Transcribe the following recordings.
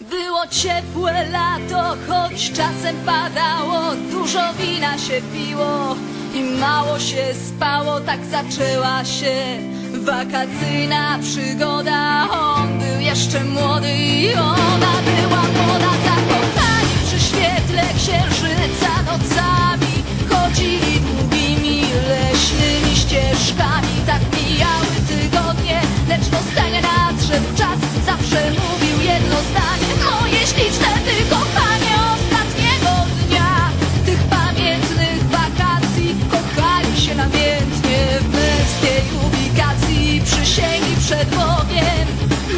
Było ciepłe lato, choć czasem padało, dużo wina się piło i mało się spało, tak zaczęła się wakacyjna przygoda. On był jeszcze młody i ona jedno zdanie. Moje śliczne tylko panie ostatniego dnia tych pamiętnych wakacji kochali się namiętnie w męskiej ubikacji. Przysięgli przed Bogiem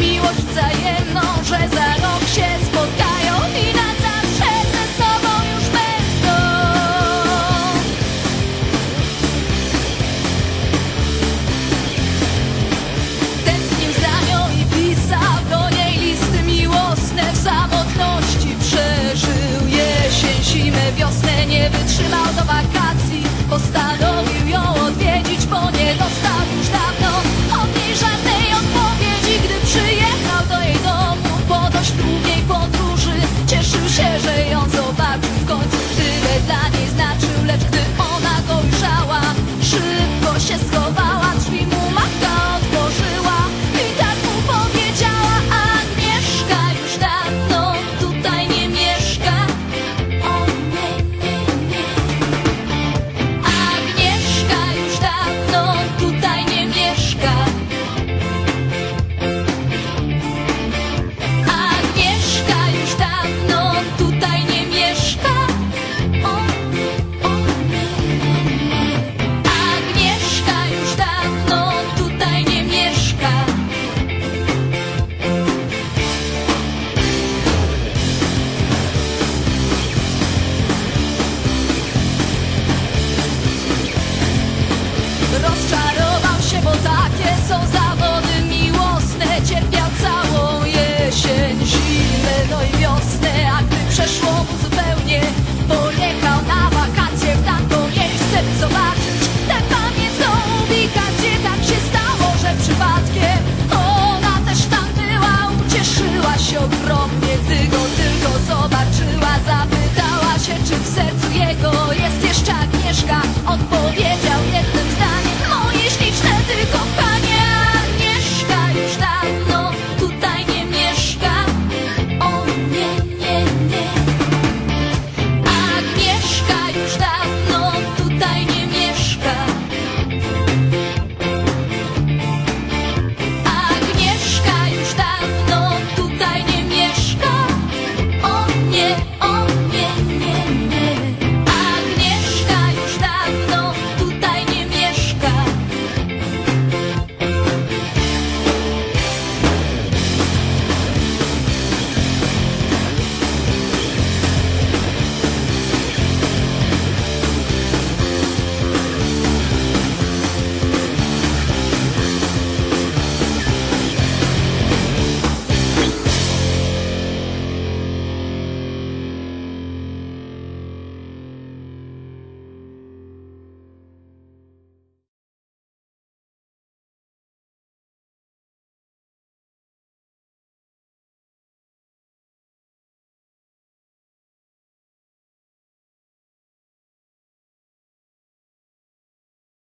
miłość wzajemną, że za Nie wytrzymał do wakacji. Postanowił ją odwiedzić, bo nie dostał już dawno Od niej żadnej odpowiedzi. Gdy przyjechał do jej domu po dość długiej podróży Cieszył się, że souls